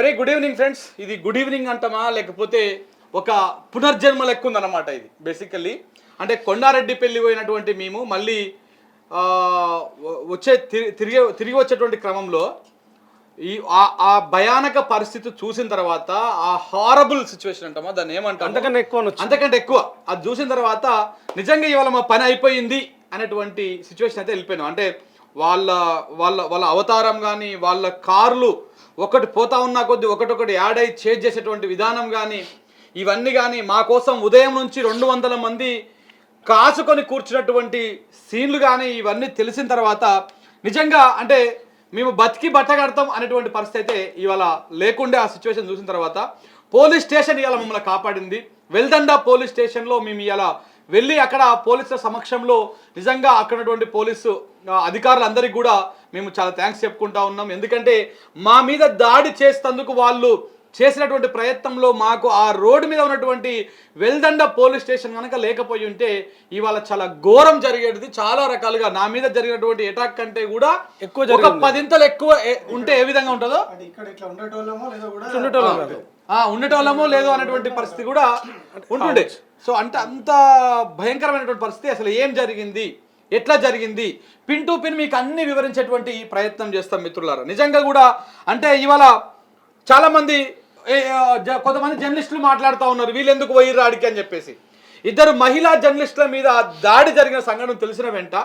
Very good evening friends ఇది good evening అంటామా? లేకపోతే ఒక పునర్జన్మ లెక్క ఉందన్నమాట ఇది బేసికల్లీ అంటే కొండారెడ్డి పెళ్ళి పోయినటువంటి మేము మళ్ళీ వచ్చే తిరి- తిరిగి తిరిగి వచ్చేటువంటి క్రమంలో ఈ ఆ- భయానక పరిస్థితి చూసిన తర్వాత ఆ హారబుల్ సిచ్యువేషన్ అంటామా? దాన్ని ఏమంటాం అంతకన్నా ఎక్కువ అంతకంటే ఎక్కువ. అది చూసిన తర్వాత నిజంగా ఇవాళ మా పని అయిపోయింది అనేటువంటి సిచ్యువేషన్ అయితే వెళ్ళిపోయాను. అంటే వాళ్ళ వాళ్ళ వాళ్ళ అవతారం కానీ వాళ్ళ కార్లు ఒకటి పోతా ఉన్నా కొద్ది ఒకటొకటి యాడ్ అయి చేజ్ చేసేటువంటి విధానం కానీ ఇవన్నీ కానీ మా కోసం ఉదయం నుంచి రెండు వందల మంది కాసుకొని కూర్చున్నటువంటి సీన్లు కానీ ఇవన్నీ తెలిసిన తర్వాత నిజంగా అంటే మేము బతికి బట్ట కడతాం అనేటువంటి పరిస్థితి అయితే ఇవాళ లేకుండే ఆ సిచ్యువేషన్ చూసిన తర్వాత పోలీస్ స్టేషన్ ఇవాళ మమ్మల్ని కాపాడింది. వెల్దండ పోలీస్ స్టేషన్లో మేము ఇవాళ వెళ్ళి అక్కడ పోలీసుల సమక్షంలో నిజంగా అక్కడ ఉన్నటువంటి పోలీసు అధికారులందరికీ కూడా మేము చాలా థ్యాంక్స్ చెప్పుకుంటా ఉన్నాం. ఎందుకంటే మా మీద దాడి చేసేందుకు వాళ్ళు చేసినటువంటి ప్రయత్నంలో మాకు ఆ రోడ్డు మీద ఉన్నటువంటి వెల్దండ పోలీస్ స్టేషన్ కనుక లేకపోయి ఉంటే ఇవాళ చాలా ఘోరం జరిగేది చాలా రకాలుగా నా మీద జరిగినటువంటి అటాక్ కంటే కూడా ఎక్కువ ఒక పదింతలు ఎక్కువ ఉంటే ఏ విధంగా ఉంటుందో? అంటే ఇక్కడ ఇట్లా ఉండేటోళ్ళమో లేదో కూడా ఉండేటోళ్ళం కాదు. ఆ ఉండటోళ్ళమో లేదో అనేటువంటి పరిస్థితి కూడా ఉంటుండే. సో అంటే అంత భయంకరమైనటువంటి పరిస్థితి. అసలు ఏం జరిగింది? ఎట్లా జరిగింది? పిన్ టు పిన్ మీకు అన్ని వివరించేటువంటి ప్రయత్నం చేస్తాం మిత్రులారా. నిజంగా కూడా అంటే ఇవాళ చాలా మంది ఏ, ఆ, జ- కొంతమంది జర్నలిస్టులు మాట్లాడుతూ ఉన్నారు. వీళ్ళు ఎందుకు పోయి రాడికి అని చెప్పేసి. ఇద్దరు మహిళా జర్నలిస్టుల మీద దాడి జరిగిన సంఘటన తెలిసిన వెంట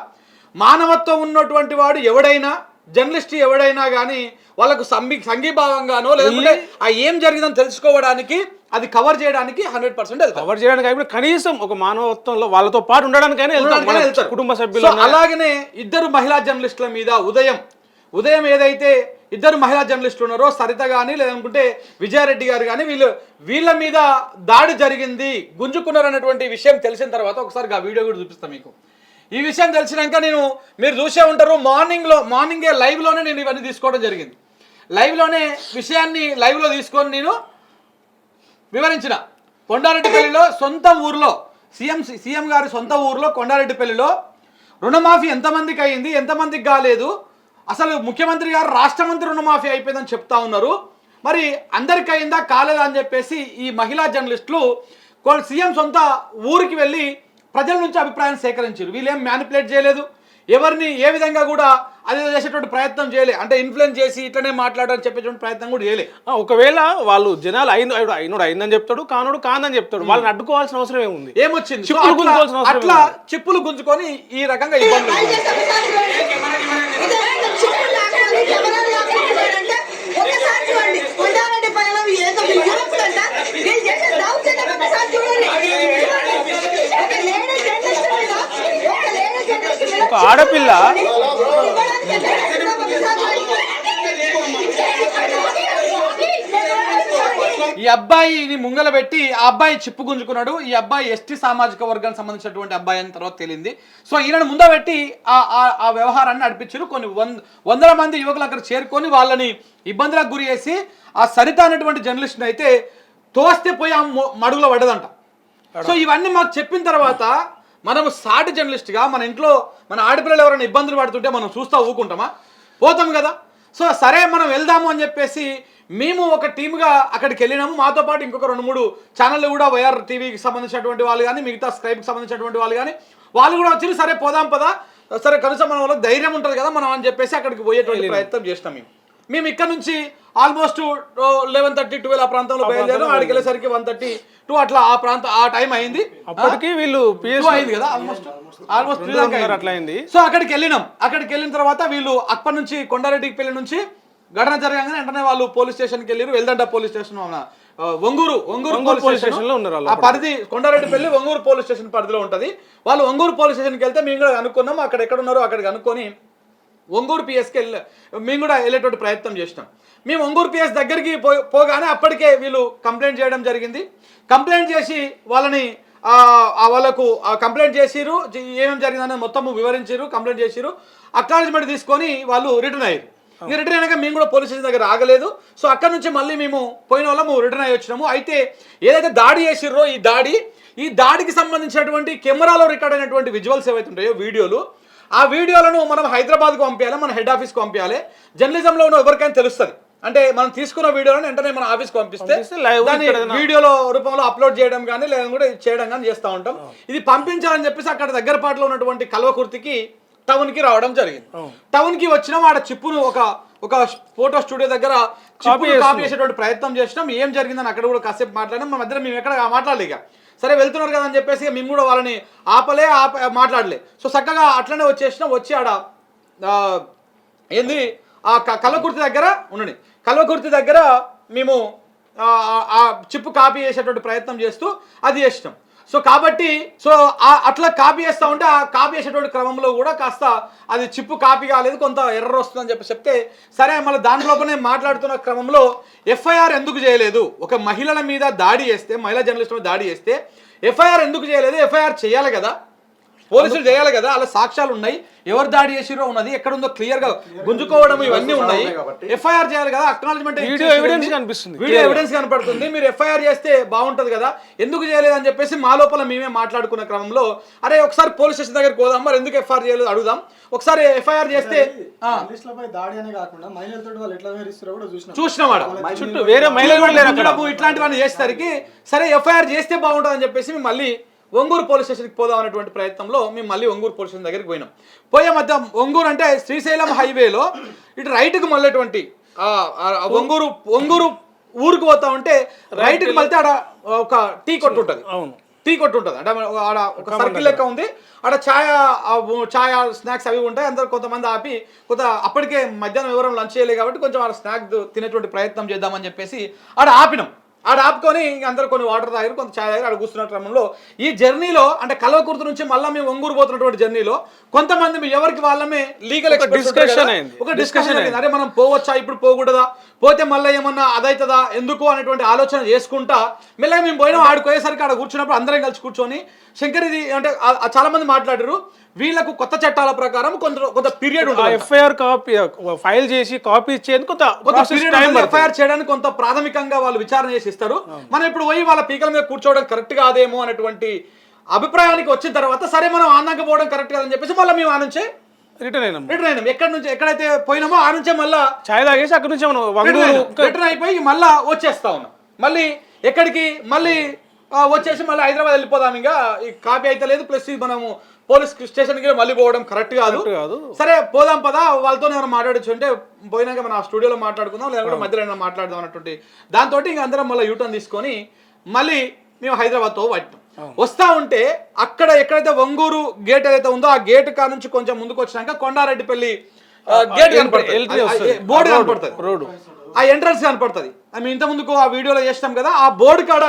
మానవత్వం ఉన్నటువంటి వాడు ఎవడైనా జర్నలిస్ట్ ఎవడైనా కానీ వాళ్ళకు సంఘీభావంగానో లేదంటే ఆ ఏం జరిగిందని తెలుసుకోవడానికి అది కవర్ చేయడానికి హండ్రెడ్ పర్సెంట్ కవర్ చేయడానికి అయిపోయి కనీసం ఒక మానవత్వంలో వాళ్ళతో పాటు ఉండడానికైనా వెళ్తాం మన. కుటుంబ సభ్యులు అలాగనే ఇద్దరు మహిళా జర్నలిస్టుల మీద ఉదయం ఉదయం ఏదైతే ఇద్దరు మహిళా జర్నలిస్టులు ఉన్నారో సరిత కానీ లేదనుకుంటే విజయారెడ్డి గారు కానీ వీళ్ళు వీళ్ళ మీద దాడి జరిగింది గుంజుకున్నారు అనేటువంటి విషయం తెలిసిన తర్వాత ఒకసారి ఆ వీడియో కూడా చూపిస్తాను మీకు. ఈ విషయం తెలిసినాక నేను మీరు చూసే ఉంటారు మార్నింగ్లో మార్నింగే లైవ్లోనే నేను ఇవన్నీ తీసుకోవడం జరిగింది. లైవ్లోనే విషయాన్ని లైవ్లో తీసుకొని నేను వివరించిన కొండారెడ్డిపల్లిలో సొంత ఊర్లో సీఎం సీఎం గారి సొంత ఊర్లో కొండారెడ్డిపల్లిలో రుణమాఫీ ఎంతమందికి అయింది ఎంతమందికి కాలేదు అసలు ముఖ్యమంత్రి గారు రాష్ట్ర మంత్రి రుణమాఫీ అయిపోయిందని చెప్తా ఉన్నారు. మరి అందరికి అయిందా కాలేదా అని చెప్పేసి ఈ మహిళా జర్నలిస్టులు సీఎం సొంత ఊరికి వెళ్ళి ప్రజల నుంచి అభిప్రాయం సేకరించారు. వీళ్ళేం మ్యానిపులేట్ చేయలేదు. ఎవరిని ఏ విధంగా కూడా అది చేసేటువంటి ప్రయత్నం చేయలే. అంటే ఇన్ఫ్లుయెన్స్ చేసి ఇట్లనే మాట్లాడని చెప్పేటువంటి ప్రయత్నం కూడా చేయలే. ఆ, ఒకవేళ వాళ్ళు జనాలు అయిన అయినోడు అయిందని చెప్తాడు కానోడు కాదని చెప్తాడు. వాళ్ళని అడ్డుకోవాల్సిన అవసరం ఏముంది? ఏమొచ్చింది? చిప్పులు అట్లా- గుంజుకోవాల్సిన అవసరం అట్లా చిప్పులు గుంజుకొని ఈ రకంగా ఇబ్బందులు ఒకసారి చూడండి కొండారెడ్డి పైన ఏదో యూరోప్ కంట వీళ్ళు చేసే దౌర్జన్యం ఒకసారి చూడండి ఒక లేడీ జర్నలిస్ట్ మీద ఒక లేడీ జర్నలిస్ట్ మీద ఒక ఆడపిల్ల ఇవ్వడానికి ఎంత చేస్తుందో ఒకసారి చూడండి. ఈ అబ్బాయిని ముంగల పెట్టి ఆ అబ్బాయి చిప్పు గుంజుకున్నాడు. ఈ అబ్బాయి ఎస్టీ సామాజిక వర్గానికి సంబంధించినటువంటి అబ్బాయి అని తర్వాత తెలియంది సో ఈయనను ముంద పెట్టి ఆ ఆ- ఆ వ్యవహారాన్ని నడిపించారు. కొన్ని వంద వందల మంది యువకులు అక్కడ చేరుకొని వాళ్ళని ఇబ్బందులకు గురి చేసి ఆ సరిత అనేటువంటి జర్నలిస్ట్ని అయితే తోస్తే పోయి ఆ మడుగులో పడ్డదంట. సో ఇవన్నీ మాకు చెప్పిన తర్వాత మనము సాటి జర్నలిస్ట్గా మన ఇంట్లో మన ఆడపిల్లలు ఎవరైనా ఇబ్బందులు పడుతుంటే మనం చూస్తా ఊకుంటామా? పోతాం కదా. సో సరే మనం వెళ్దాము అని చెప్పేసి మేము ఒక టీమ్గా అక్కడికి వెళ్ళినాము. మాతో పాటు ఇంకొక రెండు మూడు ఛానళ్ళు కూడా వైఆర్ టీవీకి సంబంధించినటువంటి వాళ్ళు కానీ మిగతా స్క్రైబ్కి సంబంధించినటువంటి వాళ్ళు కానీ వాళ్ళు కూడా వచ్చి సరే పోదాం పదా. సరే కనీసం మన వాళ్ళకి ధైర్యం ఉంటుంది కదా మనం అని చెప్పేసి అక్కడికి పోయేటువంటి ప్రయత్నం చేసినాం మేము. మేము ఇక్కడ నుంచి ఆల్మోస్ట్ లెవెన్ థర్టీ ట్వెల్వ్ ఆ ప్రాంతంలో బయలుదేరాం. ఆడికి వెళ్ళేసరికి వన్ థర్టీ టూ అట్లా ఆ ప్రాంతం ఆ టైం అయింది. అప్పటికి వీళ్ళు అయింది కదా ఆల్మోస్ట్ ఆల్మోస్ట్ అట్లా అయింది. సో అక్కడికి వెళ్ళినాం. అక్కడికి వెళ్ళిన తర్వాత వీళ్ళు అప్పటి నుంచి కొండారెడ్డికి పెళ్ళి నుంచి ఘటన జరగగానే వెంటనే వాళ్ళు పోలీస్ స్టేషన్కి వెళ్ళారు. Veldanda police station Onguru Onguru police station స్టేషన్లో ఉన్నారు ఆ పరిధి కొండారెడ్డి పెళ్ళి ఒంగూరు పోలీస్ స్టేషన్ పరిధిలో ఉంటది. వాళ్ళు ఒంగూరు పోలీస్ స్టేషన్కి వెళ్తే మేము కూడా అనుకున్నాం అక్కడ ఎక్కడ ఉన్నారో అక్కడికి అనుకొని ఒంగూరు పిఎస్కి వెళ్ళి మేము కూడా వెళ్ళేటువంటి ప్రయత్నం చేసినాం. మేము ఒంగూరు పిఎస్ దగ్గరికి పోగానే అప్పటికే వీళ్ళు కంప్లైంట్ చేయడం జరిగింది. కంప్లైంట్ చేసి వాళ్ళని వాళ్ళకు కంప్లైంట్ చేసిరు. ఏమేమి జరిగిందని మొత్తం వివరించారు కంప్లైంట్ చేసిరు. అక్నాలజ్మెంట్ తీసుకొని వాళ్ళు రిటర్న్ అయ్యారు. ఇక రిటర్న్ అయినాక మేము కూడా పోలీస్ స్టేషన్ దగ్గర ఆగలేదు. సో అక్కడ నుంచి మళ్ళీ మేము పోయిన వాళ్ళము రిటర్న్ అయ్యి వచ్చినాము. అయితే ఏదైతే దాడి చేసిర్రో ఈ దాడి ఈ దాడికి సంబంధించినటువంటి కెమెరాలో రికార్డ్ అయినటువంటి విజువల్స్ ఏవైతే ఉంటాయో వీడియోలు ఆ వీడియోలను మనం హైదరాబాద్కు పంపించాలి మన హెడ్ ఆఫీస్కి పంపించాలి జర్నలిజంలో ఉన్న ఎవరికైనా తెలుస్తుంది. అంటే మనం తీసుకున్న వీడియోలను వెంటనే మన ఆఫీస్కి పంపిస్తే దాన్ని వీడియోలో రూపంలో అప్లోడ్ చేయడం కానీ లేదా కూడా చేయడం కానీ చేస్తూ ఉంటాం. ఇది పంపించాలని చెప్పేసి అక్కడ దగ్గర పాటలో ఉన్నటువంటి కల్వకుర్తికి టౌన్కి రావడం జరిగింది. టౌన్కి వచ్చినాం ఆడ చిప్పును ఒక ఒక ఫోటో స్టూడియో దగ్గర. కాపీ చేసేటువంటి ప్రయత్నం చేసినాం. ఏం జరిగిందని అక్కడ కూడా కాసేపు మాట్లాడినాం. మా మధ్యలో మేము ఎక్కడ మాట్లాడలే ఇక. సరే వెళ్తున్నారు కదా అని చెప్పేసి మేము కూడా వాళ్ళని ఆపలే ఆప మాట్లాడలే. సో చక్కగా అట్లనే వచ్చేసినాం. వచ్చి ఆడ ఏంది? ఆ క- కల్వకుర్తి దగ్గర ఉండండి. కల్వకుర్తి దగ్గర మేము ఆ చిప్పు కాపీ చేసేటువంటి ప్రయత్నం చేస్తూ అది చేసినాం. సో కాబట్టి సో అట్లా కాపీ చేస్తూ ఉంటే ఆ కాపీ చేసేటువంటి క్రమంలో కూడా కాస్త అది చిప్పు కాపీ కాలేదు కొంత ఎర్రర్ వస్తుందని చెప్పి చెప్తే సరే మళ్ళీ దాంట్లోపనే మాట్లాడుతున్న క్రమంలో ఎఫ్ఐఆర్ ఎందుకు చేయలేదు? ఒక మహిళల మీద దాడి చేస్తే మహిళా జర్నలిస్ట్ మీద దాడి చేస్తే ఎఫ్ఐఆర్ ఎందుకు చేయలేదు? ఎఫ్ఐఆర్ చేయాలి కదా. పోలీసులు చేయాలి కదా అలా సాక్ష్యాలు ఉన్నాయి. ఎవరు దాడి చేసిరో ఉన్నది ఎక్కడ ఉందో క్లియర్గా గుంజుకోవడం ఇవన్నీ ఉన్నాయి. ఎఫ్ఐఆర్ చేయాలి కదా అక్నాలజ్మెంట్ Video evidence కనిపిస్తుంది. వీడియో ఎవిడెన్స్ కనపడుతుంది. మీరు ఎఫ్ఐఆర్ చేస్తే బాగుంటది కదా. ఎందుకు చేయలేదు అని చెప్పేసి మా లోపల మేమే మాట్లాడుకున్న క్రమంలో అరే ఒకసారి పోలీస్ స్టేషన్ దగ్గరికి పోదాం మరి ఎందుకు ఎఫ్ఐఆర్ చేయలేదు? అడుగుదాం. ఒకసారి ఎఫ్ఐఆర్ చేస్తే ఆ, జర్నలిస్టులపై దాడి అనే కాకుండా మహిళలతో వాళ్ళు ఎట్లా వ్యవహరిస్తారో కూడా చూసినాం. చూసినాం ఆడ చుట్టూ వేరే మహిళలు ఇట్లాంటివన్నీ చేసేసరికి సరే ఎఫ్ఐఆర్ చేస్తే బాగుంటుంది అని చెప్పేసి మళ్ళీ ఒంగూరు పోలీస్ స్టేషన్కి పోదాం అనేటువంటి ప్రయత్నంలో మేము మళ్ళీ ఒంగూరు పోలీస్ స్టేషన్ దగ్గరికి పోయినాం. పోయే మధ్య ఒంగూరు అంటే శ్రీశైలం హైవేలో ఇటు రైట్కి మళ్ళేటువంటి ఒంగూరు ఒంగూరు ఊరికి పోతా ఉంటే రైట్కి మళ్తే ఆడ ఒక టీ కొట్టు ఉంటుంది. అవును. టీ కొట్టు ఉంటుంది. అంటే ఆడ ఒక సర్కిల్ లెక్క ఉంది. ఆడ ఛాయ ఛాయ స్నాక్స్ అవి ఉంటాయి. అందరు కొంతమంది ఆపి కొంత అప్పటికే మధ్యాహ్నం ఎవరం లంచ్ చేయలేదు కాబట్టి కొంచెం ఆడ స్నాక్ తినేటువంటి ప్రయత్నం చేద్దామని చెప్పేసి ఆడ ఆపినాం. ఆడ ఆపుకొని అందరు కొన్ని వాటర్ తాగారు కొంత ఛాయ్ తాగారు ఆడ కూర్చున్న క్రమంలో. ఈ జర్నీలో అంటే కల్వకుర్తి నుంచి మళ్ళీ మేము ఒంగూరు పోతున్నటువంటి జర్నీలో కొంతమంది ఎవరికి వాళ్ళమే లీగల్ అయింది. ఒక డిస్కషన్ అరే మనం పోవచ్చా? ఇప్పుడు పోకూడదా? పోతే మళ్ళీ ఏమన్నా అదైతుందా? ఎందుకు? అనేటువంటి ఆలోచన చేసుకుంటా మెల్లగా మేము పోయినాం. ఆడికి పోయేసరికి ఆడ కూర్చున్నప్పుడు అందరం కలిసి కూర్చొని శంకర్ ఇది అంటే చాలా మంది మాట్లాడారు. వీళ్ళకు కొత్త చట్టాల ప్రకారం కొంత కొంత పీరియడ్ ఉంటుంది ఎఫ్ఐఆర్ కాపీ ఫైల్ చేసి కాపీ ఇచ్చేందుకు కొంత ఎఫ్ఐఆర్ చేయడానికి కొంత ప్రాథమికంగా వాళ్ళు విచారణ చేసి ఇస్తారు. మనం ఇప్పుడు పోయి వాళ్ళ పీకల మీద కూర్చోవడం కరెక్ట్ కాదేమో అనేటువంటి అభిప్రాయానికి వచ్చిన తర్వాత సరే మనం ఆనందంగా పోవడం కరెక్ట్ కాదని చెప్పేసి మళ్ళీ మేము ఆ నుంచే రిటర్న్ అయినాం. రిటర్న్ అయినాం. ఎక్కడి నుంచి ఎక్కడైతే పోయినామో ఆ నుంచే మళ్ళా ఛాయ్ తాగేసి అక్కడ నుంచి మనం రిటర్న్ అయిపోయి మళ్ళా వచ్చేస్తా ఉన్నాం. మళ్ళీ ఎక్కడికి మళ్ళీ వచ్చేసి మళ్ళీ హైదరాబాద్ వెళ్ళిపోదాం ఇంకా ఈ కాపీ అయితే లేదు ప్లస్ ఇది మనము పోలీస్ స్టేషన్కి మళ్ళీ పోవడం కరెక్ట్ కాదు కాదు. సరే పోదాం పదా వాళ్ళతో ఏమైనా మాట్లాడచ్చు అంటే పోయినాక మనం ఆ స్టూడియోలో మాట్లాడుకుందాం లేదా కూడా మధ్యలో ఏమైనా మాట్లాడదాం అన్నటువంటి దాంతో ఇంక అందరం మళ్ళీ యూటర్న్ తీసుకొని మళ్ళీ మేము హైదరాబాద్తో పట్టాం వస్తా ఉంటే అక్కడ ఎక్కడైతే ఒంగూరు గేట్ ఏదైతే ఉందో ఆ గేట్ కా నుంచి కొంచెం ముందుకు వచ్చినాక కొండారెడ్డిపల్లి గేట్ కనపడుతుంది. బోర్డు. కనపడుతుంది రోడ్డు. ఆ ఎంట్రన్స్ కనపడుతుంది మేము ఇంత ముందుకు ఆ వీడియోలో చేస్తాం కదా ఆ బోర్డు కాడ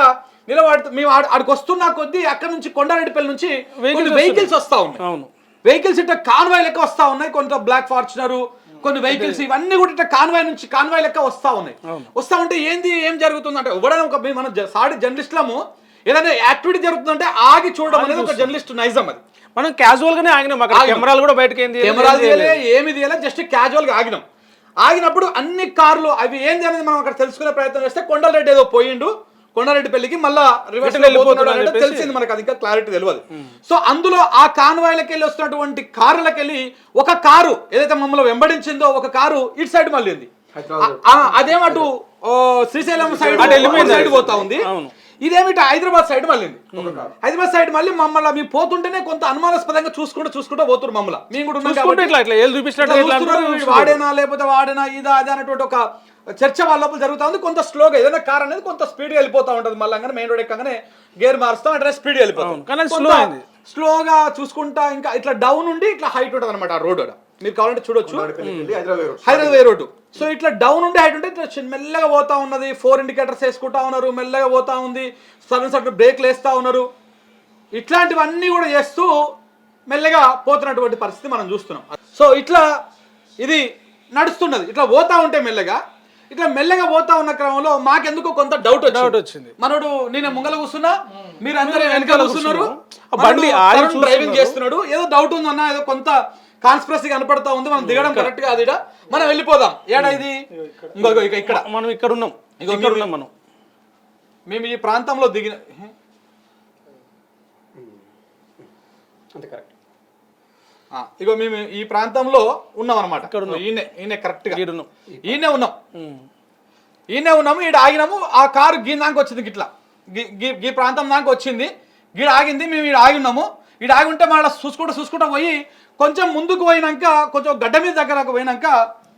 నిలబడుతూ మేము ఆడికి వస్తున్నా కొద్దీ అక్కడ నుంచి కొండారెడ్డిపల్లి నుంచి కొన్ని వెహికల్స్ వస్తా ఉన్నాయి. అవును. వెహికల్స్ ఇట్లా కాన్వాయ్ లెక్క వస్తా ఉన్నాయి. కొంత బ్లాక్ ఫార్చునర్ కొన్ని వెహికల్స్ ఇవన్నీ కూడా ఇట్లా కాన్వాయ్ నుంచి కాన్వాయ్ లెక్క వస్తా ఉన్నాయి. వస్తా ఉంటే ఏంది ఏం జరుగుతుంది అంటే ఎవడైనా ఒక మన సాటి జర్నలిస్టులము ఏదైనా యాక్టివిటీ జరుగుతుందంటే ఆగి చూడడం అనేది ఒక జర్నలిస్ట్ నైజం అది. మనం క్యాజువల్ గానే ఆగినాం. అక్కడ. కెమెరాలు కూడా బయటకి ఏంది కెమెరాలు తీయలే ఏమి తీయలే జస్ట్ క్యాజువల్గా ఆగినాం. ఆగినప్పుడు అన్ని కార్లు అవి ఏంది అనేది మనం అక్కడ తెలుసుకునే ప్రయత్నం చేస్తే కొండలరెడ్డి ఏదో పోయిండు. కొండారెడ్డి పెళ్ళికి మళ్ళా రివర్స్ వెళ్ళిపోతున్నాడు. తెలిసింది మనకు అది ఇంకా క్లారిటీ తెలియదు సో అందులో ఆ కాన్వాయ్లకి వెళ్ళి వస్తున్నటువంటి కార్లకి వెళ్ళి ఒక కారు ఏదైతే మమ్మల్ని వెంబడించిందో ఒక కారు ఇటు సైడ్ మళ్ళీంది. ఆ- అదేం అటు శ్రీశైలం సైడ్. సైడ్ పోతా ఉంది. అవును. ఇదేమిటి హైదరాబాద్ సైడ్ మళ్ళీ హైదరాబాద్ సైడ్ మళ్ళీ మమ్మల్ని మేము పోతుంటేనే కొంత అనుమానాస్పదంగా చూసుకుంటూ చూసుకుంటూ పోతున్నారు మమ్మల్ని. మేము కూడా వాడేనా లేకపోతే వాడేనా ఇదా అదే అనేటువంటి ఒక చర్చ వాళ్ళ లోపల జరుగుతా ఉంది. కొంత స్లోగా ఏదైనా కార్ అనేది కొంత స్పీడ్ వెళ్ళిపోతా ఉంటుంది. మళ్ళీ మెయిన్ రోడ్ ఎక్కగానే గేర్ మారుస్తాం అంటే స్పీడ్ వెళ్ళిపోతాం. స్లోగా చూసుకుంటా ఇంకా ఇట్లా డౌన్ ఉండి ఇట్లా హైట్ ఉంటుంది అనమాట ఆ రోడ్ మీరు కావాలంటే చూడొచ్చు. హైదరాబాద్ వే రోడ్డు సో ఇట్లా డౌన్ ఉండే హైట్ ఉంటే ఇట్లా చిన్న- మెల్లగా పోతా ఉన్నది. ఫోర్ ఇండికేటర్స్ వేసుకుంటా ఉన్నారు మెల్లగా పోతా ఉంది. సడన్ సడన్ బ్రేక్లు వేస్తా ఉన్నారు. ఇట్లాంటివన్నీ కూడా చేస్తూ మెల్లగా పోతున్నటువంటి పరిస్థితి మనం చూస్తున్నాం. సో ఇట్లా ఇది నడుస్తున్నది. ఇట్లా పోతా ఉంటే మెల్లగా ఇట్లా మెల్లగా పోతా ఉన్న క్రమంలో మాకెందుకో కొంత డౌట్ Doubt వచ్చింది. మనోడు నేను ముంగల కూర్చున్నా మీరు అందరూ వెనకాల కూర్చున్నారు. బండి డ్రైవింగ్. చేస్తున్నాడు. ఏదో డౌట్ ఉందన్న ఏదో కొంత కాన్స్పిరసీ కనపడతా ఉంది. మనం దిగడం కరెక్ట్ కాదు ఇడ మనం వెళ్ళిపోదాం. ఏడా ఇది? ఇక్కడ. మనం ఇక్కడ ఉన్నాం. ఇక్కడ ఉన్నాం మనం. మేము ఈ ప్రాంతంలో దిగిన ఆ, ఇగో మేము ఈ ప్రాంతంలో ఉన్నాం అనమాట ఈయన ఈయన కరెక్ట్గా. ఈయనే ఉన్నాం. ఈయనే ఉన్నాము ఈడ ఆగినాము ఆ కారు గీ దాకా వచ్చింది గిట్లా. గీ- ప్రాంతం దాకా వచ్చింది. గీడ ఆగింది మేము ఈడ ఆగి ఉన్నాము. ఈడ ఆగి ఉంటే మళ్ళీ చూసుకుంటూ చూసుకుంటూ పోయి కొంచెం ముందుకు పోయినాక కొంచెం గడ్డ మీద దగ్గరకు పోయినాక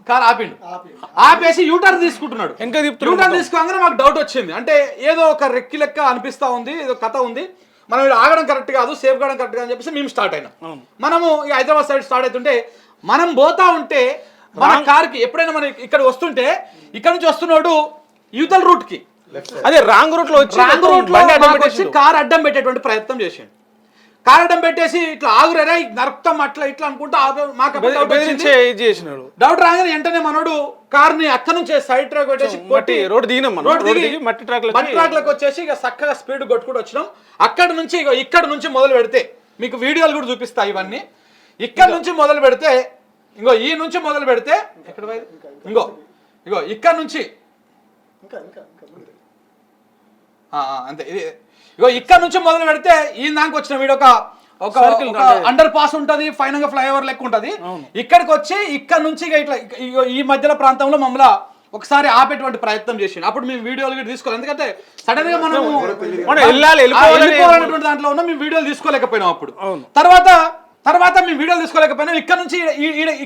కారు ఆపిండు. ఆపి. ఆపేసి యూటర్న్ తీసుకుంటున్నాడు. తిప్పుతున్నాడు యూటర్న్ తీసుకోగానే మాకు డౌట్ వచ్చింది. అంటే ఏదో ఒక రెక్కి లెక్క అనిపిస్తా ఉంది ఏదో కథ ఉంది. మనం ఈడ ఆగడం కరెక్ట్ కాదు సేఫ్ కావడం కరెక్ట్ కాదు అని చెప్పేసి మేము స్టార్ట్ అయినాం. మనము ఈ హైదరాబాద్ సైడ్ స్టార్ట్ అవుతుంటే మనం పోతా ఉంటే మన కార్కి ఎప్పుడైనా మనం ఇక్కడ వస్తుంటే ఇక్కడ నుంచి వస్తున్నాడు యువతల రూట్కి అదే రాంగ్ రూట్లో వచ్చి రాంగ్ మొత్తం రూట్లో బండి అడ్డం మాకు వచ్చి పెట్టేసిండు. కార్ అడ్డం పెట్టేటువంటి ప్రయత్నం చేసిండు. కార్ అడ్డం పెట్టేసి ఇట్లా ఆగురేరా నరక్తం అట్లా ఇట్లా అనుకుంటా మాకు చేసినాడు? డౌట్ రాగానే వెంటనే మనోడు కార్ని అక్కడ నుంచి సైడ్ ట్రాక్ పెట్టేసి మట్టి కొట్టి రోడ్ దిగినాం రోడ్ దిగి మట్టి ట్రాక్ మట్టి ట్రాక్లకు వచ్చేసి ఇక చక్కగా స్పీడ్ కొట్టుకుంటూ వచ్చినాం. అక్కడ నుంచి ఇక ఇక్కడ నుంచి మొదలు పెడితే మీకు వీడియోలు కూడా చూపిస్తా ఇవన్నీ. ఇక్కడ నుంచి మొదలు పెడితే ఇంకో ఈ నుంచి మొదలు పెడితే ఎక్కడ? ఇంకో ఇగో ఇక్కడ నుంచి. ఇంకా ఇంకా ఇంకా ముందు. ఆ, ఆ, అంతే. ఇది ఇగో ఇక్కడ నుంచి మొదలు పెడితే ఈ దానికి వచ్చిన వీడు ఒక ఒక. అండర్ పాస్ ఉంటది ఫైనల్గా ఫ్లైఓవర్ లెక్క ఉంటది. ఇక్కడికి వచ్చి ఇక్కడ నుంచి ఇట్లా ఈ మధ్యలో ప్రాంతంలో మమ్మల్ని ఒకసారి ఆపేటువంటి ప్రయత్నం చేసిండు. అప్పుడు మేము వీడియోలు కూడా తీసుకోవాలి ఎందుకంటే సడన్గా మనము మనం వెళ్ళిపోవాలనేటువంటి దాంట్లో ఉన్న మేము వీడియోలు తీసుకోలేకపోయినాం అప్పుడు. తర్వాత తర్వాత మేము వీడియోలు తీసుకోలేకపోయినాం. ఇక్కడ నుంచి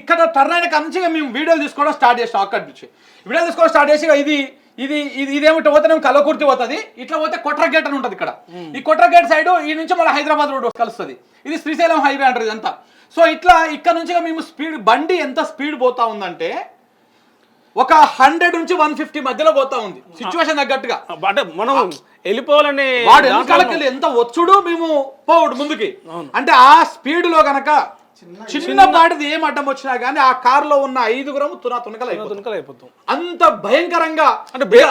ఇక్కడ టర్న్ అయిన కాడ నుంచి మేము వీడియోలు తీసుకోవడం స్టార్ట్ చేసాం అక్కడి నుంచి. వీడియోలు తీసుకోవడం స్టార్ట్ చేసి ఇది ఇది ఇది ఇదేమిటో పోతే కలకుర్తి పోతుంది? ఇట్లా పోతే కొట్ర గేట్ అని ఉంటుంది ఇక్కడ. ఈ కొట్ర గేట్ సైడ్ ఈ నుంచి మన హైదరాబాద్ రోడ్ కలుస్తుంది. ఇది శ్రీశైలం హైవే అంటారు ఇదంతా. సో ఇట్లా ఇక్కడ నుంచి మేము స్పీడ్ బండి ఎంత స్పీడ్ పోతా ఉందంటే ఒక హండ్రెడ్ నుంచి వన్ ఫిఫ్టీ మధ్యలో పోతా ఉంది. సిచ్యువేషన్ తగ్గట్టుగా. అంటే మనం వెళ్ళిపోవాలని వాడు వెనకాలకి ఎంత వచ్చుడు మేము పోవుడు ముందుకి. అంటే ఆ స్పీడ్లో గనక చిన్న పాటిది ఏం అడ్డం వచ్చినా గానీ ఆ కార్లో ఉన్న ఐదుగురం తునా తునకలు అయిపోతుంది తునకలు అయిపోతాం. అంత భయంకరంగా అంటే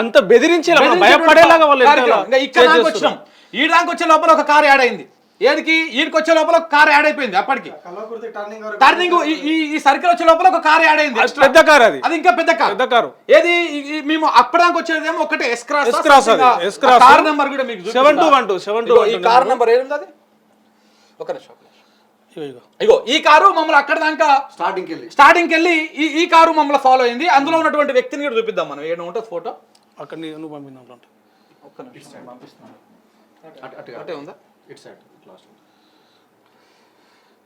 అంత బెదిరించి భయపడేలాగా వాళ్ళు కార్యక్రమం. ఇంకా ఇక్కడ. వచ్చినాం ఈ దాకా వచ్చే లోపల ఒక కార్ యాడ్ అయింది. ఏడికి? ఈడికి వచ్చే లోపల ఒక కార్ యాడ్ అయిపోయింది అప్పటికి. టర్నింగ్ వరకు టర్నింగ్ ఈ సర్కిల్ వచ్చే లోపల ఒక కార్ యాడ్ అయింది. అది పెద్ద కార్ అది. అది ఇంకా పెద్ద కార్. పెద్ద కారు. ఏది? మేము అప్పటిదాకా వచ్చేదేమో ఒకటే. ఎస్ క్రాస్ ఎస్ క్రాస్ అది, ఎస్ క్రాస్. కార్ నెంబర్ కూడా మీకు seven two one two seven two ఈ కార్ నెంబర్ ఏది అది? ఒక నిమిషం. ఇగో ఈ కారు మమ్మల్ని అక్కడ దాకా స్టార్టింగ్కి వెళ్ళి స్టార్టింగ్ వెళ్ళి ఈ ఈ కారు మమ్మల్ని ఫాలో అయింది. అందులో ఉన్నటువంటి వ్యక్తిని కూడా చూపిద్దాం మనం. ఏడు ఉంటుంది ఫోటో? అక్కడ నీ- నువ్వు పంపిందాం అంటే ఒక్క నిమిషం. పంపిస్తున్నాను అటు అటు అటే ఉందా? ఇటు సైడ్.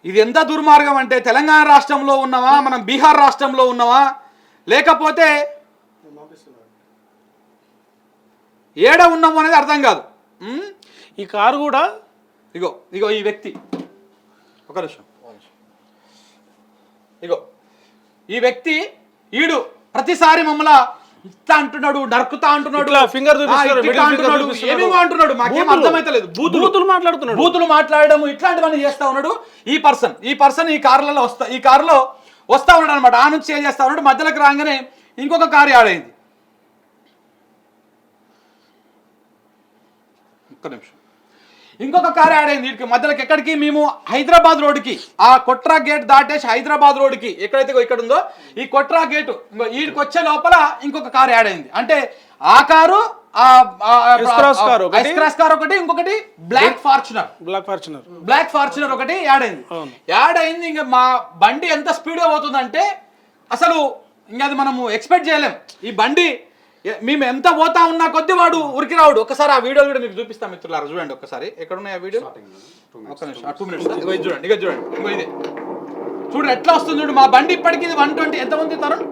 ఇది ఎంత దుర్మార్గం అంటే తెలంగాణ రాష్ట్రంలో ఉన్నావా? మనం బీహార్ రాష్ట్రంలో ఉన్నావా? లేకపోతే ఏడ ఉన్నాము అనేది అర్థం కాదు? ఈ కారు కూడా ఇగో ఇగో ఈ వ్యక్తి. ఒక నిమిషం. ఇగో ఈ వ్యక్తి ఈడు ప్రతిసారి మమ్మల్ని ఇట్లా అంటున్నాడు నరుకుతా అంటున్నాడు finger అంటున్నాడు. ఏమేమో అంటున్నాడు మాకేం. అర్థమైతలేదు. బూతులు. మాట్లాడుతున్నాడు బూతులు మాట్లాడడం ఇట్లాంటివన్నీ చేస్తా ఉన్నాడు ఈ పర్సన్. ఈ పర్సన్ ఈ కార్లలో వస్తా ఈ కారులో వస్తా ఉన్నాడు అనమాట ఆ నుంచి ఏం చేస్తా ఉన్నాడు మధ్యలోకి రాగానే ఇంకొక కారు యాడ్ అయింది. ఒక్క నిమిషం. ఇంకొక కారు యాడ్ అయింది వీటికి మధ్యలోకి ఎక్కడికి? మేము హైదరాబాద్ రోడ్డుకి. ఆ కొట్రా గేట్ దాటేసి హైదరాబాద్ రోడ్డుకి. ఎక్కడైతే ఇక్కడ ఉందో ఈ కొట్రా గేట్ వీడికి వచ్చే లోపల ఇంకొక కారు యాడ్ అయింది అంటే ఆ కారు ఒకటి. క్రాస్ కార్ ఒకటి ఇంకొకటి black Fortuner. Black Fortuner. Black Fortuner ఒకటి యాడ్ అయింది. యాడ్ అయింది ఇంకా మా బండి ఎంత స్పీడ్గా పోతుందంటే అసలు ఇంకా అది మనము ఎక్స్పెక్ట్ చేయలేం. ఈ బండి మేము ఎంత పోతా ఉన్నా కొద్దీ వాడు ఉరికి రావుడు. ఒకసారి ఆ వీడియో కూడా మీకు చూపిస్తాం మిత్రులారా చూడండి ఒకసారి. ఎక్కడ ఉన్నాయి ఆ వీడియో? ఒక్క నిమిషం టూ మినిట్స్ ఇగో ఇది చూడండి ఇక చూడండి ఇది. చూడు ఎట్లా వస్తుంది చూడు మా బండి ఇప్పటికి ఇది వన్ ట్వంటీ ఎంత ఉంది తరుణ్?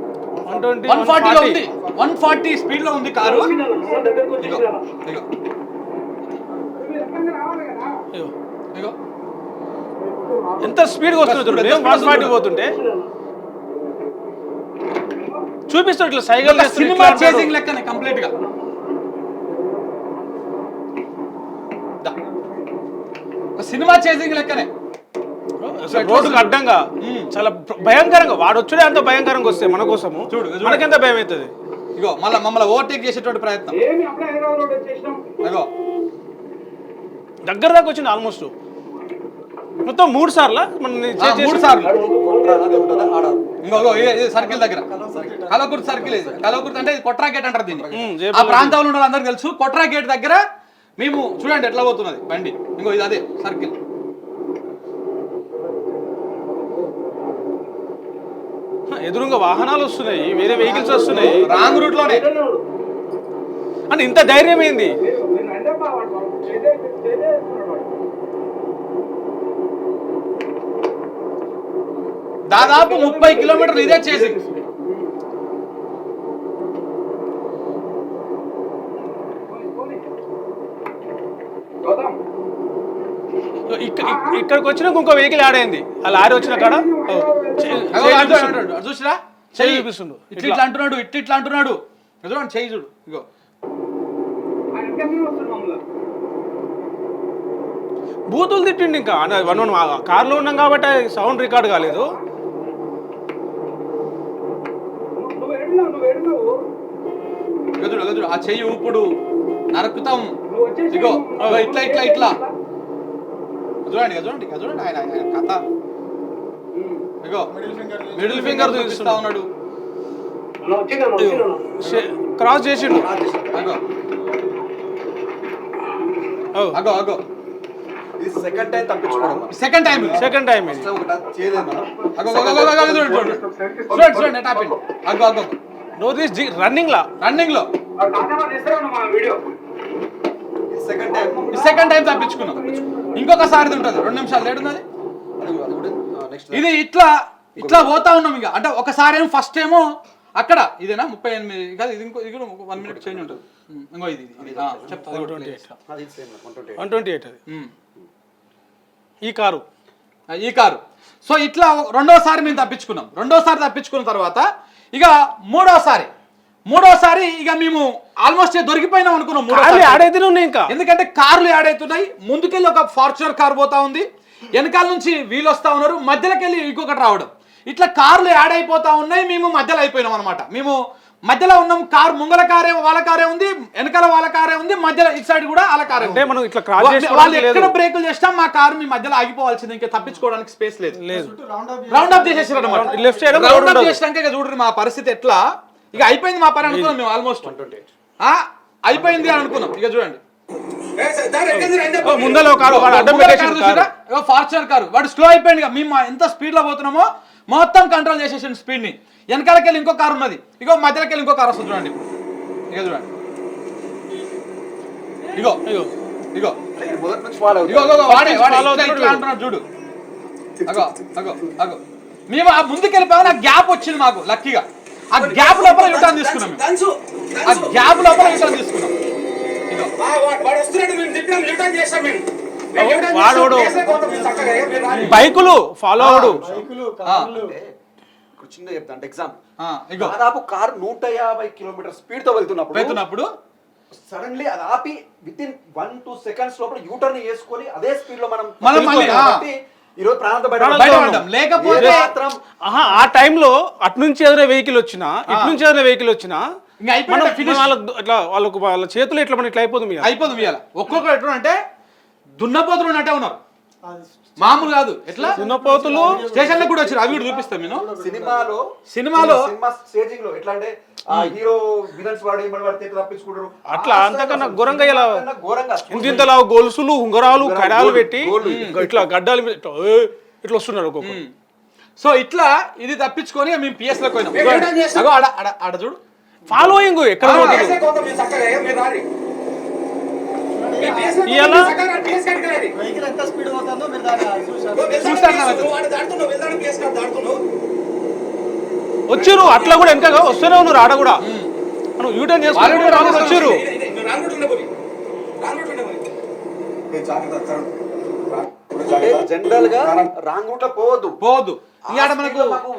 వన్ ట్వంటీ వన్ ఫార్టీలో ఉంది. వన్ ఫార్టీ స్పీడ్లో ఉంది కారు. ఇగో ఇగో ఇగో ఎంత స్పీడ్ వస్తుంది speed వన్ ఫార్టీ పోతుంటే. చూపిస్తాడు ఇట్లా సైకిల్ ఒక సినిమా చేసింగ్ లెక్కనే కంప్లీట్గా సినిమా చేసింగ్ లెక్కనే. రోడ్డుకి అడ్డంగా చాలా భయంకరంగా వాడు వచ్చుడే అంత భయంకరంగా వస్తే మన కోసము. చూడు. మనకెంత భయం అవుతుంది? ఇగో మళ్ళీ మమ్మల్ని ఓవర్టేక్ చేసేటువంటి ప్రయత్నం. ఇగో. దగ్గర దాకా వచ్చింది ఆల్మోస్ట్. మొత్తం మూడు సార్లా మన మూడు సార్లు. ఇంకో ఇగో ఇదే- ఇదే సర్కిల్ దగ్గర కలకుర్తి సర్కిల్ ఇది కలకుర్తి అంటే కొట్రా గేట్ అంటారు దీన్ని ఆ ప్రాంతంలో ఉన్న వాళ్ళందరికీ తెలుసు కొట్రా గేట్ దగ్గర మేము చూడండి ఎట్లా పోతున్నది బండి ఇంకో ఇది అదే సర్కిల్ ఎదురుగా వాహనాలు వస్తున్నాయి వేరే వెహికల్స్ వస్తున్నాయి రాంగ్ రూట్లోనే అంటే ఇంత ధైర్యం ఏంది దాదాపు ముప్పై కిలోమీటర్లు ఇదే చేసి. ఇక్కడ ఇక్- ఇక్కడికి వచ్చినాక ఇంకో వెహికల్ యాడ్ అయింది. ఆ లారీ వచ్చిన కాడ. చూసిరా? చెయ్యి చూపిస్తుండు. ఇట్లా ఇట్లా. అంటున్నాడు ఇట్లా ఇట్లా అంటున్నాడు. చూడండి చెయ్యి చూడు ఇగో. బూతులు తిట్టిండి ఇంకా. వన్ వన్ కార్లో ఉన్నాం కాబట్టి సౌండ్ రికార్డ్ కాలేదు. చూడు ఆ చెయ్యి ఊపుడు నరుకుతాం ఇగో ఇట్లా ఇట్లా ఇట్లా చూడండి చూడండి చూడండి ఆయన ఆయన కథ ఇగో మిడిల్ ఫింగర్ చూపిస్తా ఉన్నాడు క్రాస్ చేసిండు అగో ఓ, అగో అగో సెకండ్ టైం తప్పించుకోవడం సెకండ్ టైం సెకండ్ టైం ఇది ఒకటి చేయలేదు మనం అగో అగో అగో అగో అగో చూడండి చూడండి అగో అగో నో దిస్ రన్నింగ్ లా రన్నింగ్లో సెకండ్ టైం సెకండ్ టైం తప్పించుకున్నాం. ఇంకొకసారి ఉంటుంది. రెండు నిమిషాలు కూడా నెక్స్ట్ ఇది ఇట్లా ఇట్లా పోతా ఉన్నాం ఇక. అంటే ఒకసారి ఏమో ఫస్ట్ ఏమో అక్కడ ఇదేనా? ముప్పై ఎనిమిది కాదు ఇది ఇంకో ఇది కూడా వన్ మినిట్ చేంజ్ ఉంటుంది. ఇంకో ఇది చెప్తా. వన్ ట్వంటీ ఎయిట్ ఈ కారు. ఈ కారు. సో ఇట్లా రెండోసారి మేము తప్పించుకున్నాం. రెండోసారి తప్పించుకున్న తర్వాత ఇక మూడోసారి మూడోసారి ఇక మేము ఆల్మోస్ట్ దొరికిపోయినాం అనుకున్నాం కార్లు యాడ్ అయితే ఉన్నాయి ఇంకా. ఎందుకంటే కార్లు యాడ్ అవుతున్నాయి ముందుకెళ్ళి ఒక ఫార్చునర్ కార్ పోతా ఉంది. వెనకాల నుంచి వీళ్ళు వస్తా ఉన్నారు మధ్యలోకి వెళ్ళి ఇంకొకటి రావడం. ఇట్లా కార్లు యాడ్ అయిపోతా ఉన్నాయి మేము మధ్యలో అయిపోయినాం అనమాట మేము మధ్యలో ఉన్నాం కార్ ముంగల కారే వాళ్ళ కారే ఉంది వెనకాల వాళ్ళ కారే ఉంది మధ్యలో ఇటు సైడ్ కూడా వాళ్ళ కారే అంటే ఉంది. మనం ఇట్లా క్రాస్ వా- చేసుకోవడానికి వాళ్ళు ఎక్కడ లేదు. బ్రేకులు చేసినా మా కారు మీ మధ్యలో ఆగిపోవాల్సింది ఇంకా తప్పించుకోవడానికి స్పేస్ లేదు. లేదు. రౌండ్ అప్ చేసేసారు అనమాట ఒక road రౌండ్ అప్ ఉండదు. చేసినాక ఇక చూడండి మా పరిస్థితి ఎట్లా. ఇక అయిపోయింది మా పని అనుకున్నాం మేము ఆల్మోస్ట్ అయిపోయింది అని అనుకున్నాం. ఇక చూడండి. ముందర కారు. ఫార్చునర్ కారు వాడు స్లో అయిపోయింది ఇక. మేము ఎంత స్పీడ్లో పోతున్నామో మొత్తం కంట్రోల్ చేసేసాడు స్పీడ్ని. వెనకాలకి వెళ్ళి ఇంకో కారు ఉన్నది. ఇగో మధ్యలోకి వెళ్ళి ఇంకో కారు వస్తుంది చూడండి. ఇక చూడండి. ఇగో ఇగో ఇగో. చూడు. అగో అగో అగో. మేము ఆ ముందుకు వెళ్ళిపోయాం ఆ గ్యాప్ వచ్చింది మాకు లక్కీగా ఆ గ్యాప్ లోపల యూటర్న్ తీసుకున్నాం. మేము. ఆ గ్యాప్ లోపల యూటర్న్ తీసుకున్నాం. ఇగో వాడోడు. బైకులు ఫాలో అవడు. బైకులు కార్లు. ఇక్కడ చిన్న చెప్తా అంటే ఎగ్జామ్ ఆ, ఇగో. దాదాపు కారు నూట యాభై కిలోమీటర్ స్పీడ్తో వెళ్తున్నప్పుడు వెళ్తున్నప్పుడు సడన్లీ అది ఆపి within one two seconds లోపల యూటర్న్ వేసుకొని అదే స్పీడ్లో మనం మనం మళ్ళీ, ఆ. కాబట్టి ఈ రోజు ప్రాణాలతో బయట లేకపోతే ఏ మాత్రం ఆహా ఆ టైంలో అటు నుంచి ఎదురే వెహికల్ వచ్చినా ఇటు నుంచి ఎదురే వెహికల్ వచ్చినా మనం. వాళ్ళకు ఇట్లా వాళ్ళకు వాళ్ళ చేతులు ఇట్లా మన ఇట్లా అయిపోతుంది. అయిపోతుంది ఇవాళ ఒక్కొక్కరు ఎట్లా అంటే దున్నపోతులు ఉన్నట్టే ఉన్నారు. అది మామూలు కాదు. ఎట్లా? దున్నపోతులు స్టేషన్లో కూడా వచ్చారు. అవి కూడా చూపిస్తాం నేను. సినిమాలో సినిమాలో సినిమా స్టేజింగ్లో ఎట్లా అంటే హీరో విలన్స్ వాడు ఏమని వాడితే తప్పించుకుంటారు? అట్లా అంతకన్నా ఘోరంగా ఇలా అంతకన్నా ఘోరంగా ఇంత ఇంతలా గొలుసులు ఉంగరాలు కడాలు పెట్టి ఇట్లా గడ్డాల మీద ఇట్లా, వస్తున్నారు ఒక్కొక్కరు. సో ఇట్లా ఇది తప్పించుకొని మేము పిఎస్లోకి పోయినాం. ఆడ చూడు. ఫాలోయింగ్ ఎక్కడ పోతుంది? వచ్చారు అట్లా కూడా వెనక వస్తూనే ఉన్నారు ఆడ కూడా. మనం యూటర్న్ చేసుకుని వచ్చారు. జనరల్గా రాంగ్ రూట్లో పోవద్దు. పోవద్దు ఆ ఇవాడ speed మనకు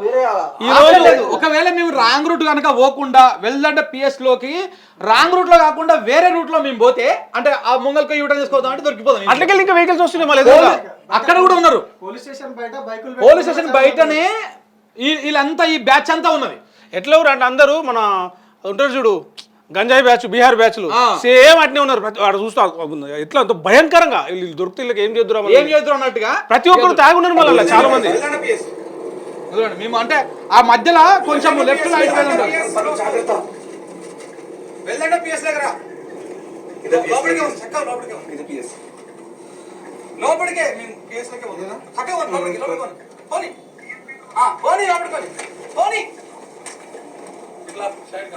ఈ రోజు- లేదు. ఒకవేళ మేము రాంగ్ రూట్ కనుక పోకుండా వెళ్ళంటే పిఎస్లోకి రాంగ్ రూట్లో కాకుండా వేరే రూట్లో మేము పోతే అంటే ఆ ముంగల్కి యూటర్న్ చేసుకోవద్దాం అంటే దొరికిపోతాం అట్లకెళ్ళి ఇంకా వెహికల్స్ వస్తున్నాయి మళ్ళీ. అక్కడ కూడా ఉన్నారు. పోలీస్ స్టేషన్ బయట బైకులు పోలీస్ స్టేషన్ బయటనే వీళ్ళంతా ఈ బ్యాచ్ అంతా ఉన్నది. ఎట్లా అంటే అందరూ మన ఉంటారు చూడు గంజాయి బ్యాచ్ బీహార్ బ్యాచ్లు. సేమ్ అట్నే ఉన్నారు. ప్రతి వాడు చూస్తా ఎట్లా అంత భయంకరంగా. వీళ్ళు దొరికితే వీళ్ళకి ఏం చేద్దురా మళ్ళీ? ఏం చేద్దాం అన్నట్టుగా? ప్రతి ఒక్కరు తాగి ఉన్నారు మళ్ళీ చాలా మంది. చూడండి మేము అంటే ఆ మధ్యలో కొంచెం లెఫ్ట్ ఉంటాం వెళ్ళండి పిఎస్ దగ్గర లోపలికే మేము పిఎస్ పోనీ ఆ, పోనీ. ఇట్లా సైడ్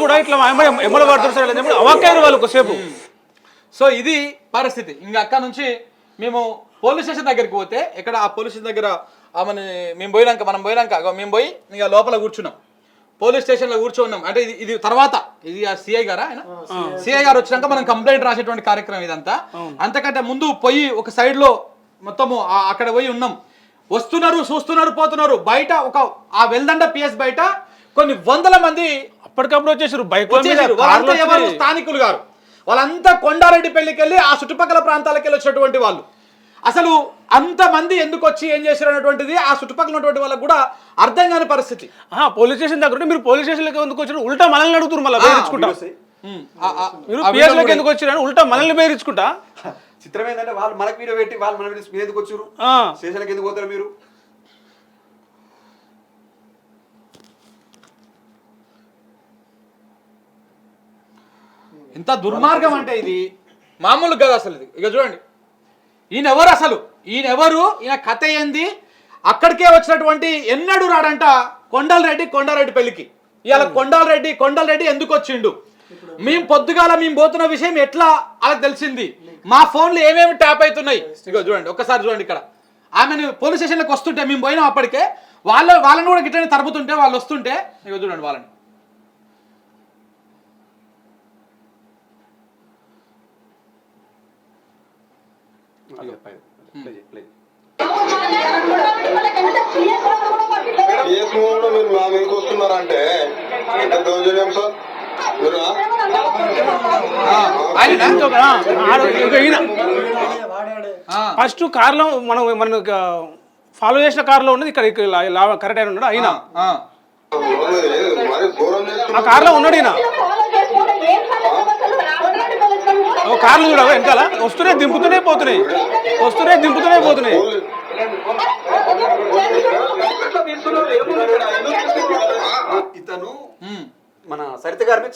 కూడా ఇట్లా ఎమ్మడ పడుతున్నారు అవాక్కయ్యారు వాళ్ళు కొద్దిసేపు. సో ఇది పరిస్థితి. ఇంకా అక్కడ నుంచి మేము పోలీస్ స్టేషన్ దగ్గరికి పోతే ఇక్కడ ఆ పోలీస్ స్టేషన్ దగ్గర ఆమెను మేము పోయినాక మనం పోయినాక మేము పోయి ఇంకా లోపల కూర్చున్నాం. పోలీస్ స్టేషన్లో కూర్చున్నాం. అంటే ఇది ఇది తర్వాత ఇది ఆ సిఐ గారా ఆయన? సిఐ గారు. వచ్చినాక మనం కంప్లైంట్ రాసేటువంటి కార్యక్రమం ఇదంతా. అంతకంటే ముందు పోయి ఒక సైడ్లో మొత్తము అక్కడ పోయి ఉన్నాం. వస్తున్నారు చూస్తున్నారు పోతున్నారు. బయట ఒక ఆ వెల్దండ పిఎస్ బయట కొన్ని వందల మంది అప్పటికప్పుడు వచ్చేసారు. బైక్ ఎవరు? స్థానికులు గారు. వాళ్ళంతా కొండారెడ్డి పెళ్ళికి వెళ్ళి ఆ చుట్టుపక్కల ప్రాంతాలకు వెళ్ళి వచ్చినటువంటి వాళ్ళు. అసలు అంతమంది ఎందుకు వచ్చి ఏం చేశారు అనేటువంటిది ఆ చుట్టుపక్కల ఉన్నటువంటి వాళ్ళకు కూడా అర్థం కాని పరిస్థితి. పోలీస్ స్టేషన్ దగ్గర మీరు పోలీస్ స్టేషన్లోకి ఎందుకు వచ్చారు ఉల్టా మనల్ని అడుగుతారు మళ్ళీ బెదిరించుకుంటా. ఉమ్, ఆ- ఆ- మీరు పిఎస్లోకి ఎందుకు వచ్చారు ఉల్టా మనల్ని బెదిరించుకుంటా? చిత్రం ఏంటంటే వాళ్ళు మనకు వీడియో పెట్టి వాళ్ళు మన మీరు ఎందుకు వచ్చారు ఆ. స్టేషన్కి ఎందుకు పోతారు మీరు? ఎంత దుర్మార్గం అంటే ఇది? మామూలు కదా అసలు ఇది. ఇక చూడండి. ఈయన ఎవరు అసలు? ఈయన ఎవరు ఈయన కథ ఏంది? అక్కడికే వచ్చినటువంటి ఎన్నడూ రాడంట కొండలరెడ్డి కొండారెడ్డి పెళ్ళికి ఇవాళ కొండాలరెడ్డి కొండలరెడ్డి ఎందుకు వచ్చిండు మేము పొద్దుగాల మేము పోతున్న విషయం ఎట్లా వాళ్ళకి తెలిసింది? మా ఫోన్లు ఏమేమి ట్యాప్ అవుతున్నాయి? ఇగో చూడండి ఒక్కసారి చూడండి ఇక్కడ. ఆమెను పోలీస్ స్టేషన్లకు వస్తుంటే మేము పోయినాం అప్పటికే. వాళ్ళ వాళ్ళని కూడా గిట్లనే తరుపుతుంటే వాళ్ళు వస్తుంటే ఇగో చూడండి వాళ్ళని అదే, పైన. ప్లే చేయి, ప్లే చేయి. కేసు కూడా మీరు మా మీదకి వస్తున్నారంటే. దౌర్జన్యం సార్? మీరు. ఫస్ట్ కార్లో మనం మనం ఫాలో చేసిన కార్లో ఉన్నది ఇక్కడ ఇక్కడ కరెక్ట్ అయిన ఉన్నాడు అయినా ఆ. కార్లో ఉన్నాడు ఈయన. ఓ కార్లు చూడ వెనకాల. వస్తూనే దింపుతూనే పోతున్నాయి. వస్తూనే దింపుతూనే పోతున్నాయి. ఇతను. మన సరిత గారి మీద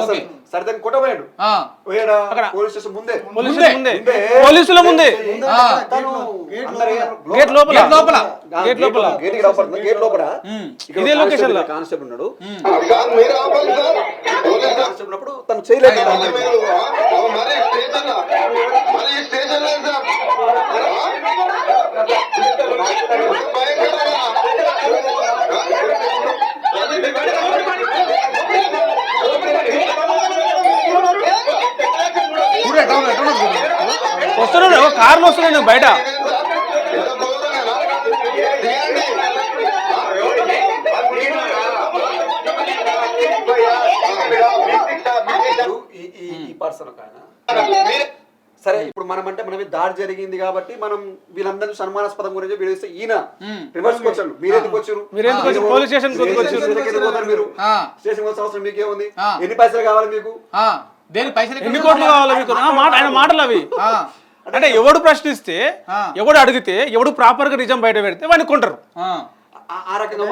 ఓకే. సరితని కొట్టబోయాడు ఆ. పోయాడా అక్కడ. పోలీస్ స్టేషన్ ముందే పోలీసుల ముందే. ముందే పోలీసుల ముందే ఆ. తను అందరి గేట్ లోపల గేట్ లోపల గేట్ లోపల. గేట్ లోపల గేట్ లోపల ఇదే లొకేషన్లో. కానిస్టేబుల్ ఉన్నాడు కానిస్టేబుల్ ఉన్నప్పుడు తను చేయలేదు వస్తున్నాడు ఓ కార్లు వస్తున్నాడు బయట? ఈ పర్సన్ ఒక ఆయన సరే ఇప్పుడు మనం అంటే మన మీద దాడి జరిగింది కాబట్టి మనం వీళ్ళందరూ సన్మానాస్పదం గురించి వీడిస్తే ఈయన రివర్స్ వచ్చాడు మీరు ఎందుకు వచ్చారు మీరు ఎందుకు వచ్చారు? పోలీస్ పోతారు మీరు ఆ. స్టేషన్ అవసరం మీకేముంది. ఎన్ని పైసలు కావాలి మీకు. దేని పైసలు ఎన్ని కోట్లు కావాలి మీకు ఆ, మాట ఆయన మాటలు అవి. అంటే ఎవడు ప్రశ్నిస్తే. ఎవడు అడిగితే ఎవడు ప్రాపర్గా నిజం బయట పెడితే వాడిని కొంటారు ఆ. రకంగా?